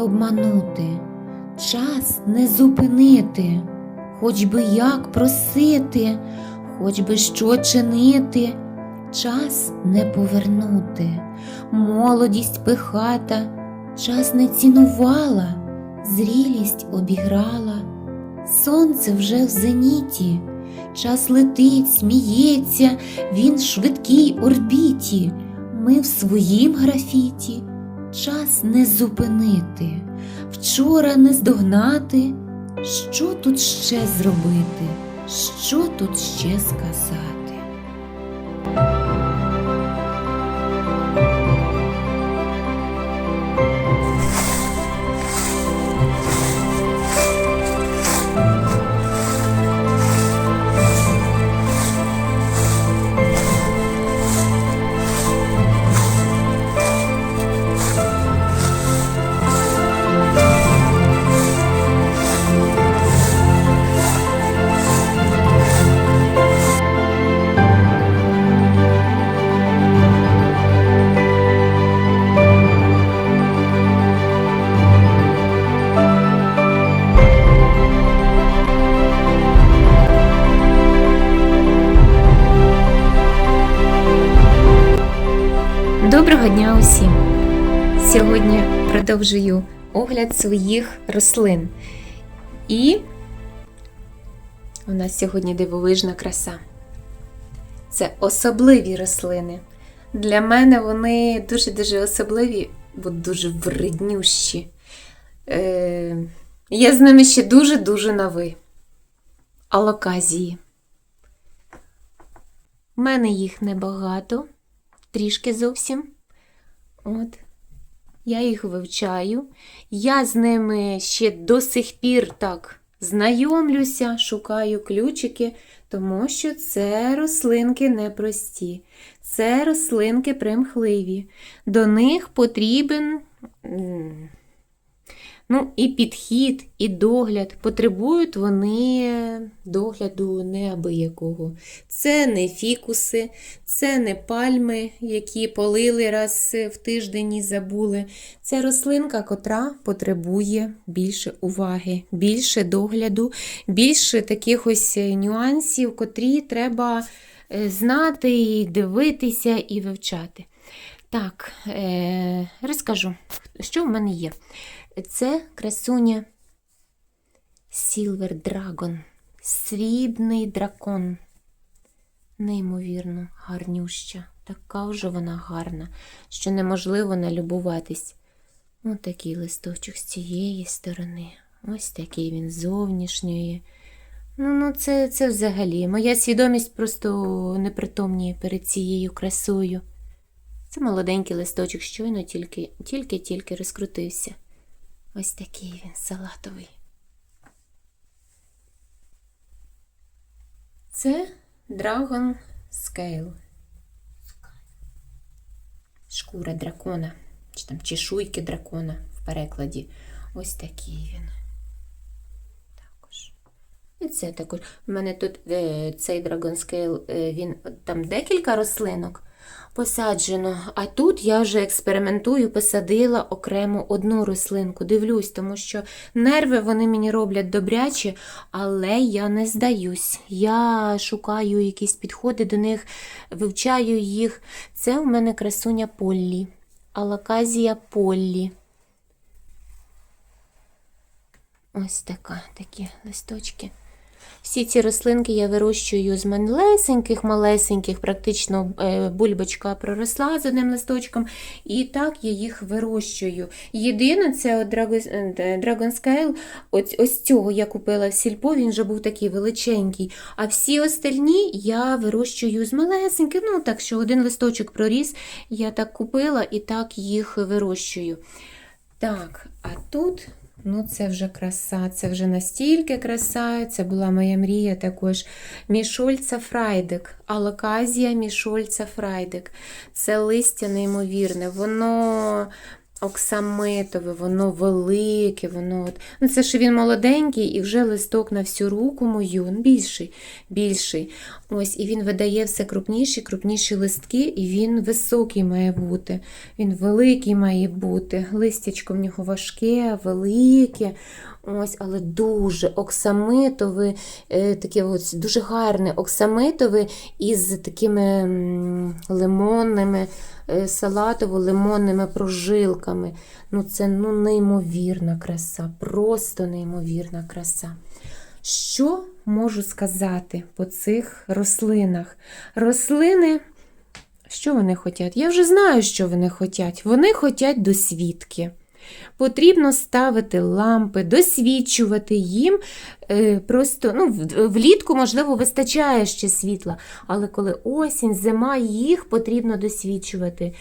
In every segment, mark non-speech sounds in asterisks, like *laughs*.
обманути, час не зупинити, хоч би як просити, хоч би що чинити, час не повернути, молодість пихата, час не цінувала, зрілість обіграла, сонце вже в зеніті, час летить, сміється, він в швидкій орбіті. Ми в своїм графіті час не зупинити, вчора не здогнати. Що тут ще зробити? Що тут ще сказати? Усім! Сьогодні продовжую огляд своїх рослин. І у нас сьогодні дивовижна краса. Це особливі рослини. Для мене вони дуже-дуже особливі, бо дуже вреднющі. Е, я з ними ще дуже-дуже на ви. Алоказії. У мене їх небагато трішки зовсім. От. Я їх вивчаю. Я з ними ще до сих пір так знайомлюся, шукаю ключики, тому що це рослинки непрості. Це рослинки примхливі. До них потрібен ну, і підхід, і догляд. Потребують вони догляду неабиякого. Це не фікуси, це не пальми, які полили раз в тиждень і забули. Це рослинка, котра потребує більше уваги, більше догляду, більше таких ось нюансів, котрі треба е, знати, і дивитися і вивчати. Так, е, розкажу, що в мене є. Це красуня Silver Dragon, срібний дракон. Неймовірно, гарнюща. Така вже вона гарна, що неможливо налюбуватись. Ось такий листочок з цієї сторони. Ось такий він зовнішньої. Ну, ну це, це взагалі. Моя свідомість просто непритомніє перед цією красою. Це молоденький листочок, щойно тільки, тільки-тільки розкрутився. Ось такий він салатовий. Це Dragon Scale. Шкура дракона, чи там чешуйки дракона в перекладі. Ось такий він. Також. І це також. У мене тут е, цей Dragon Scale, е, він там декілька рослинок посаджено. А тут я вже експериментую, посадила окремо одну рослинку. Дивлюсь, тому що нерви вони мені роблять добряче, але я не здаюсь. Я шукаю якісь підходи до них, вивчаю їх. Це у мене красуня Поллі, алаказія Поллі. Ось така, такі листочки. Всі ці рослинки я вирощую з малесеньких, малесеньких, практично е, бульбочка проросла з одним листочком, і так я їх вирощую. Єдине, це е, Dragon Scale, ось, ось цього я купила в сільпо, він вже був такий величенький. А всі остальні я вирощую з малесеньких, ну так що один листочок проріс, я так купила і так їх вирощую. Так, а тут Ну, це вже краса, це вже настільки краса. Це була моя мрія також. Мішольца Фрайдик, алоказія Мішольца Фрайдик. Це листя неймовірне. Воно оксамитове, воно велике, воно от. Ну, це ж він молоденький і вже листок на всю руку мою, він більший, більший. Ось, і він видає все крупніші, крупніші листки, і він високий має бути. Він великий має бути. Листячко в нього важке, велике. Ось, але дуже оксамитове, е, таке ось, дуже гарне оксамитове із такими лимонними, е, салатово-лимонними прожилками. Ну, це ну, неймовірна краса, просто неймовірна краса. Що можу сказати по цих рослинах? Рослини, що вони хочуть? Я вже знаю, що вони хочуть. Вони хочуть досвідки. Потрібно ставити лампи, досвідчувати їм. Е, Просто ну, влітку, можливо, вистачає ще світла, але коли осінь, зима, їх потрібно досвідчувати.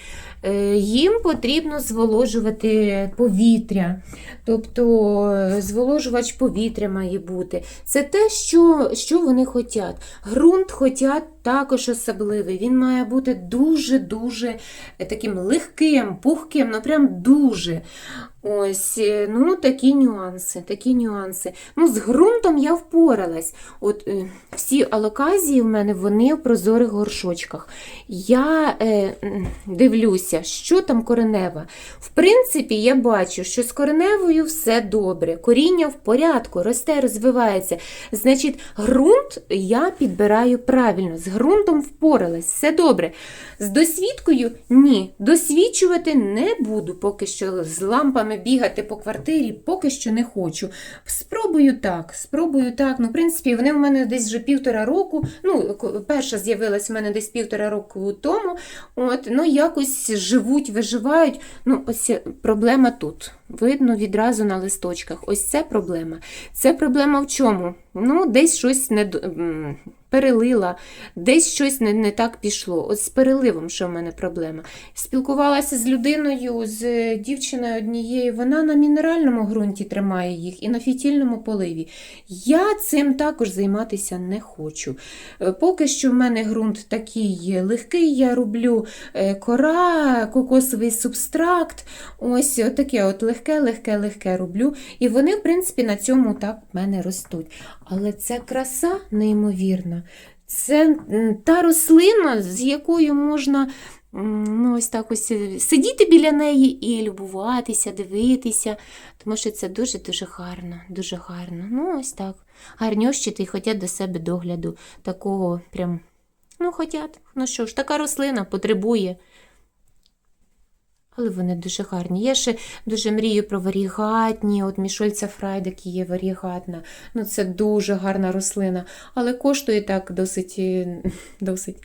Е, Їм потрібно зволожувати повітря, тобто е, зволожувач повітря має бути. Це те, що, що вони хочуть. Ґрунт хочуть також особливий. Він має бути дуже-дуже таким легким, пухким, ну прям дуже. Ось, е, ну такі нюанси, такі нюанси. Ну, з ґрунтом я впоралась. От е, всі алоказії в мене вони в прозорих горшочках. Я е, дивлюся, що там коренева. В принципі, я бачу, що з кореневою все добре. Коріння в порядку, росте, розвивається. Значить, ґрунт я підбираю правильно. З ґрунтом впоралась, все добре. З досвідкою ні. Досвідчувати не буду, поки що з лампами бігати по квартирі, поки що не хочу. Спробую так, спробую так. Ну, в принципі, вони в мене десь вже півтора року. Ну, перша з'явилась в мене десь півтора року тому. От, ну, якось живуть, виживають. Ну, ось проблема тут. Видно відразу на листочках. Ось це проблема. Це проблема в чому? Ну, десь щось не перелила, десь щось не, не так пішло. От з переливом, що в мене проблема. Спілкувалася з людиною, з е, дівчиною однією, вона на мінеральному ґрунті тримає їх і на фітільному поливі. Я цим також займатися не хочу. Е, Поки що в мене ґрунт такий легкий, я роблю е, кора, кокосовий субстракт. Ось таке от легке, легке, легке роблю. І вони, в принципі, на цьому так в мене ростуть. Але це краса неймовірна. Це та рослина, з якою можна ну, ось так ось е, сидіти біля неї і любуватися, дивитися, тому що це дуже-дуже гарно, дуже гарно. Ну, ось так. Гарньощити і хотять до себе догляду. Такого прям, ну, хотять. Ну що ж, така рослина потребує. Але вони дуже гарні. Я ще дуже мрію про варігатні. От мішольця Фрайдек є варігатна. Ну, це дуже гарна рослина, але коштує так досить. е, *laughs* досить.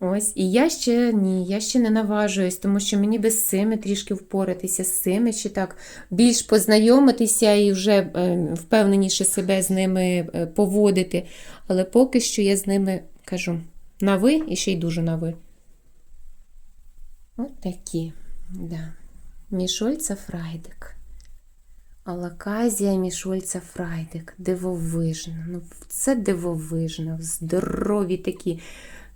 Ось. І я ще ні, я ще не наважуюсь, тому що мені би з цими трішки впоратися, з цими ще так більш познайомитися і вже е, впевненіше себе з ними е, поводити. Але поки що я з ними кажу на ви і ще й дуже на ви. От такі. Да. Мішольця Фрайдик. Алаказія Мішольця Фрайдик. Дивовижна. Ну, це дивовижно. Здорові такі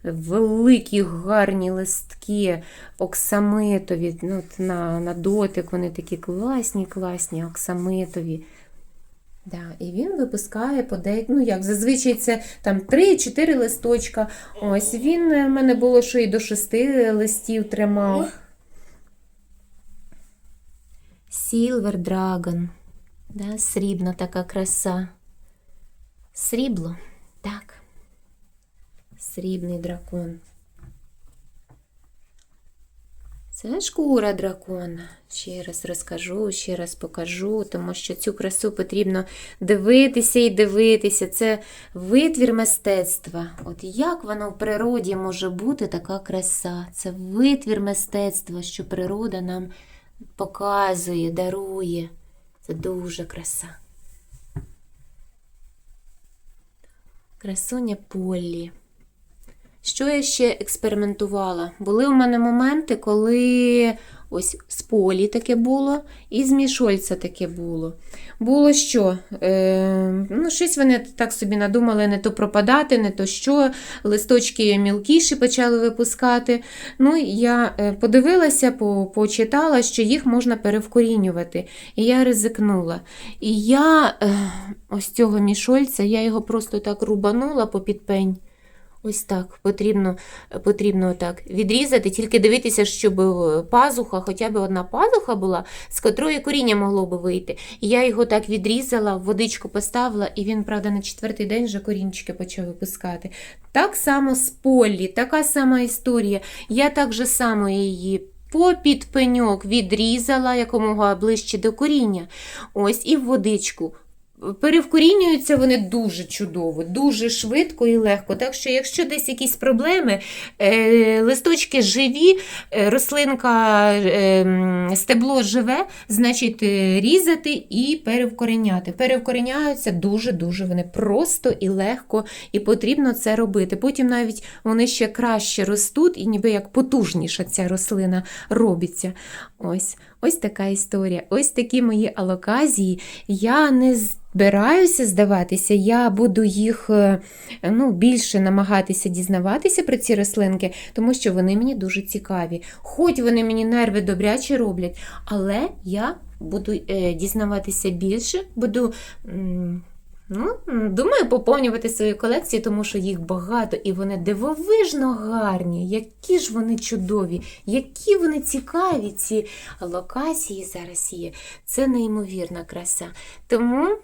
великі гарні листки, оксамитові. Ну, на, на дотик вони такі класні, класні, оксамитові. Да, і він випускає по деяк... ну як зазвичай це там 3-4 листочка. Ось він е, в мене було, що і до 6 листів тримав. Silver Dragon. Да, срібна така краса. Срібло, так. Срібний дракон. Це шкура дракона. Ще раз розкажу, ще раз покажу, тому що цю красу потрібно дивитися і дивитися. Це витвір мистецтва. От як воно в природі може бути така краса? Це витвір мистецтва, що природа нам показує, дарує. Це дуже краса. Красуня Поллі. Що я ще експериментувала? Були у мене моменти, коли ось з полі таке було, і з мішольця таке було. Було що? Е, ну, щось вони так собі надумали не то пропадати, не то що. Листочки мілкіші почали випускати. Ну, я е, подивилася, по- почитала, що їх можна перевкорінювати. І я ризикнула. І я е, ось цього мішольця, я його просто так рубанула по підпень. Ось так потрібно, потрібно так відрізати, тільки дивитися, щоб е, пазуха, хоча б одна пазуха була, з котрої коріння могло би вийти. І я його так відрізала, водичку поставила, і він, правда, на четвертий день вже корінчики почав випускати. Так само з полі, така сама історія. Я так же само її. Попід пеньок відрізала якомога ближче до коріння. Ось і в водичку. Перевкорінюються вони дуже чудово, дуже швидко і легко. Так що, якщо десь якісь проблеми, е, листочки живі, е, рослинка, е, стебло живе, значить різати і перевкореняти. Перевкореняються дуже-дуже вони просто і легко, і потрібно це робити. Потім навіть вони ще краще ростуть, і ніби як потужніша ця рослина робиться. Ось, ось така історія. Ось такі мої алоказії. Я не збираюся здаватися, я буду їх е, ну, більше намагатися дізнаватися про ці рослинки, тому що вони мені дуже цікаві. Хоч вони мені нерви добряче роблять, але я буду е, дізнаватися більше, буду. Ну, думаю, поповнювати свою колекцію, тому що їх багато і вони дивовижно гарні. Які ж вони чудові, які вони цікаві, ці локації зараз є. Це неймовірна краса. Тому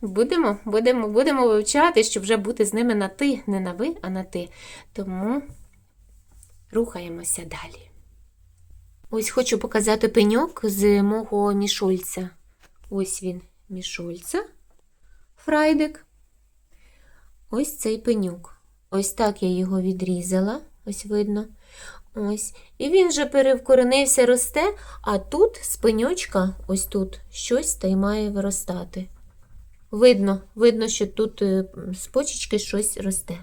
будемо, будемо, будемо вивчати, щоб вже бути з ними на ти, не на ви, а на ти. Тому рухаємося далі. Ось хочу показати пеньок з мого мішольця. Ось він, мішольця. Фрайдик. Ось цей пенюк. Ось так я його відрізала, ось видно. Ось. І він вже перевкоренився, росте, а тут з пеньочка, ось тут, щось та й має виростати. Видно, видно, що тут е, з почечки щось росте.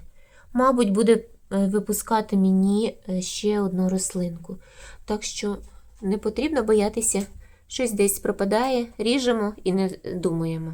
Мабуть, буде е, випускати мені е, ще одну рослинку. Так що не потрібно боятися, щось десь пропадає, ріжемо і не думаємо.